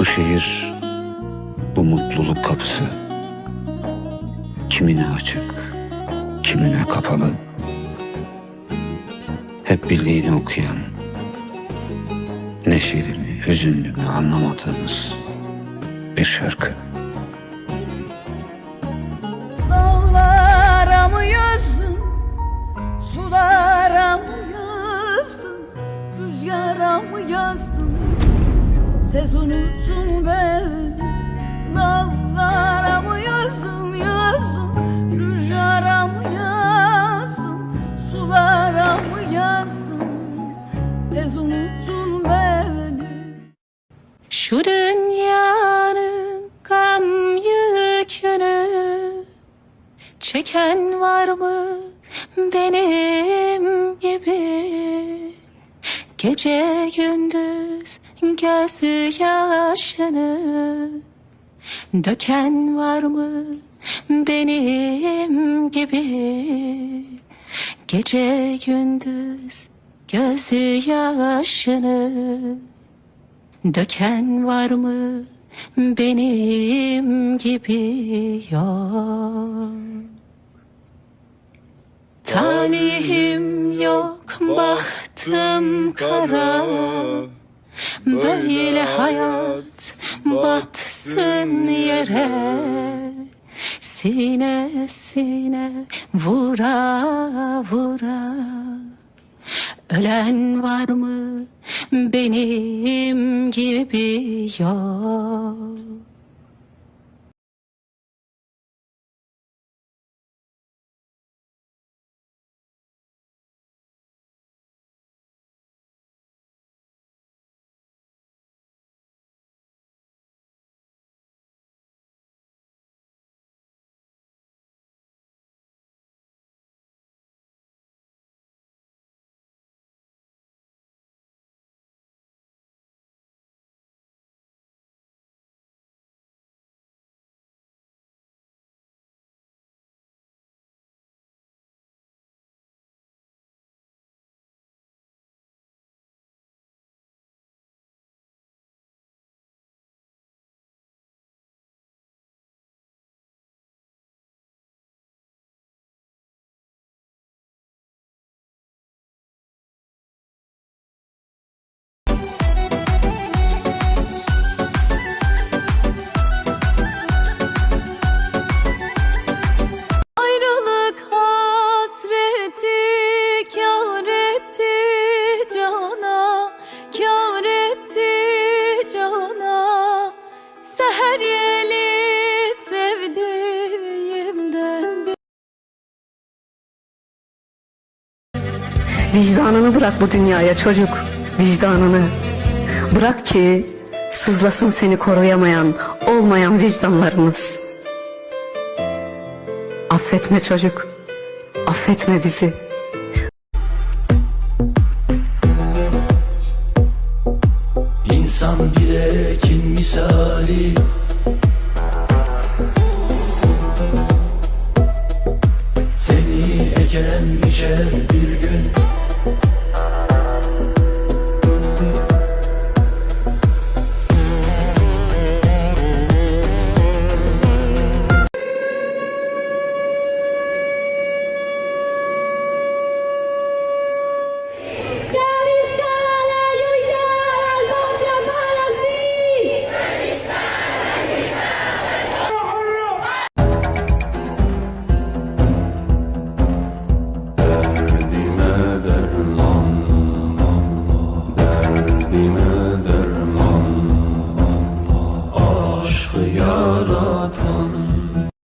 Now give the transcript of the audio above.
Bu şehir, bu mutluluk kapısı. Kimine açık, kimine kapalı. Hep bildiğini okuyan, neşeli mi, hüzünlü mü anlamadığımız bir şarkı. Tez unuttun beni. Dağlara mı yazdım, yazdım, rüzgara mı yazdım, sulara mı yazdım, tez unuttun beni. Şu dünyanın gam yükünü Çeken var mı benim gibi Gece gündüz gözyaşını Döken var mı benim gibi? Gece gündüz gözyaşını Döken var mı benim gibi? Yok. Talihim yok bahtım kara Böyle hayat batsın yere. Sine sine vura vura. Ölen var mı benim gibi? Yok Vicdanını bırak bu dünyaya çocuk, vicdanını. Bırak ki sızlasın seni koruyamayan, olmayan vicdanlarımız. Affetme çocuk, affetme bizi. İnsan bir ekin misali Seni eken biçer bir gün